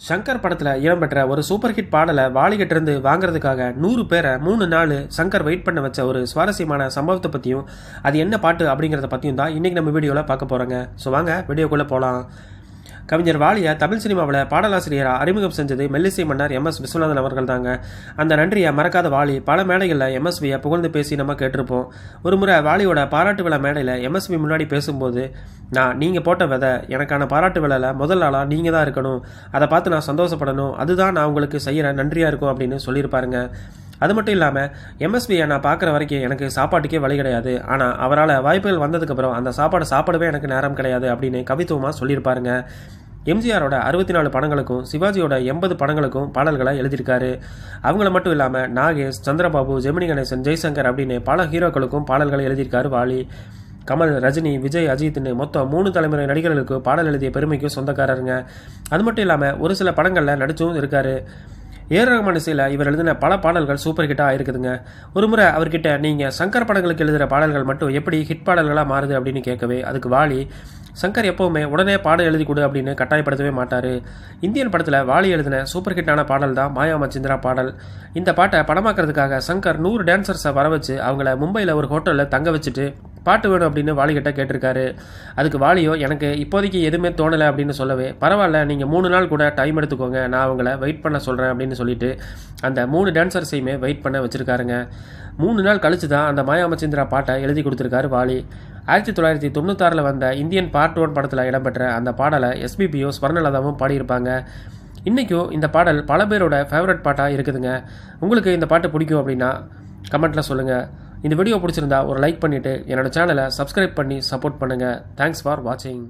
சங்கர் படத்தில் இடம்பெற்ற ஒரு சூப்பர் ஹிட் பாடலை வாலிகிட்டிருந்து வாங்குறதுக்காக நூறு பேரை மூணு நாள் சங்கர் வெயிட் பண்ண வச்ச ஒரு சுவாரஸ்யமான சம்பவத்தை பற்றியும் அது என்ன பாட்டு அப்படிங்கிறத பற்றியும் தான் இன்றைக்கி நம்ம வீடியோவில் பார்க்க போகிறோங்க ஸோ வாங்க வீடியோக்குள்ளே போகலாம் கவிஞர் வாலியை தமிழ் சினிமாவில் பாடலாசிரியராக அறிமுகம் செஞ்சது மெல்லிசை மன்னர் எம் எஸ் விஸ்வநாதன் அவர்கள் தாங்க. அந்த நன்றியை மறக்காத வாலி பல மேடைகளில் எம்எஸ்வியை புகழ்ந்து பேசி நம்ம கேட்டிருப்போம். ஒரு முறை வாலியோட பாராட்டு விழா மேடையில் எம்எஸ்வி முன்னாடி பேசும்போது நான் நீங்கள் போட்ட விதை எனக்கான பாராட்டு விழாவில் முதல் ஆளாக நீங்கள் தான் இருக்கணும். அதை பார்த்து நான் சந்தோஷப்படணும். அதுதான் நான் உங்களுக்கு செய்கிற நன்றியாக இருக்கும் அப்படின்னு சொல்லியிருப்பாருங்க. அது மட்டும் இல்லாமல் எம்எஸ்பியை நான் பார்க்குற வரைக்கும் எனக்கு சாப்பாட்டுக்கே வழி கிடையாது. ஆனால் அவரால் வாய்ப்புகள் வந்ததுக்கப்புறம் அந்த சாப்பாடு சாப்பிடவே எனக்கு நேரம் கிடையாது அப்படின்னு கவித்துவமாக சொல்லியிருப்பாருங்க. எம்ஜிஆரோட அறுபத்தி நாலு படங்களுக்கும் சிவாஜியோட எண்பது படங்களுக்கும் பாடல்களை எழுதியிருக்காரு. அவங்கள மட்டும் இல்லாமல் நாகேஷ் சந்திரபாபு ஜெமினி கணேசன் ஜெய்சங்கர் அப்படின்னு பல ஹீரோக்களுக்கும் பாடல்களை எழுதியிருக்காரு வாலி. கமல் ரஜினி விஜய் அஜித்னு மொத்தம் மூணு தலைமுறை நடிகர்களுக்கு பாடல் எழுதிய பெருமைக்கும் சொந்தக்காரருங்க. அது மட்டும் இல்லாமல் ஒரு சில படங்களில் நடிச்சும் இருக்காரு. ஏர் ரஹ்மான் இசையில் இவர் எழுதின பல பாடல்கள் சூப்பர் ஹிட்டாக இருக்குதுங்க. ஒரு முறை அவர்கிட்ட நீங்கள் சங்கர் படங்களுக்கு எழுதுகிற பாடல்கள் மட்டும் எப்படி ஹிட் பாடல்களாக மாறுது? அப்படின்னு கேட்கவே அதுக்கு வாலி சங்கர் எப்போவுமே உடனே பாடல் எழுதி கொடு அப்படின்னு கட்டாயப்படுத்தவே மாட்டார். இந்தியன் படத்தில் வாலி எழுதின சூப்பர் ஹிட்டான பாடல் தான் மாயா மச்சிந்திரா பாடல். இந்த பாட்டை படமாக்குறதுக்காக சங்கர் நூறு டான்சர்ஸை வர வச்சு அவங்கள மும்பையில் ஒரு ஹோட்டலில் தங்க வச்சுட்டு பாட்டு வேணும் அப்படின்னு வாலிகிட்ட கேட்டிருக்காரு. அதுக்கு வாலியோ எனக்கு இப்போதைக்கு எதுவுமே தோணலை அப்படின்னு சொல்லவே பரவாயில்ல நீங்கள் மூணு நாள் கூட டைம் எடுத்துக்கோங்க நான் அவங்கள வெயிட் பண்ண சொல்கிறேன் அப்படின்னு சொல்லிட்டு அந்த மூணு டான்சர்ஸையுமே வெயிட் பண்ண வச்சுருக்காருங்க. மூணு நாள் கழிச்சு தான் அந்த மாயாமச்சந்திரா பாட்டை எழுதி கொடுத்துருக்காரு வாலி. ஆயிரத்தி தொள்ளாயிரத்தி தொண்ணூத்தாறில் வந்த இந்தியன் பார்ட் ஒன் படத்தில் இடம்பெற்ற அந்த பாடலை எஸ்பிபியும் ஸ்வர்ணலதாவும் பாடியிருப்பாங்க. இன்றைக்கும் இந்த பாடல் பல பேரோட ஃபேவரட் பாட்டாக இருக்குதுங்க. உங்களுக்கு இந்த பாட்டு பிடிக்கும் அப்படின்னா கமெண்ட்டில் சொல்லுங்கள் இந்த வீடியோ பிடிச்சிருந்தா ஒரு லைக் பண்ணிவிட்டு என்னோட சேனலை சப்ஸ்கிரைப் பண்ணி சப்போர்ட் பண்ணுங்கள் தேங்க்ஸ் ஃபார் வாட்சிங்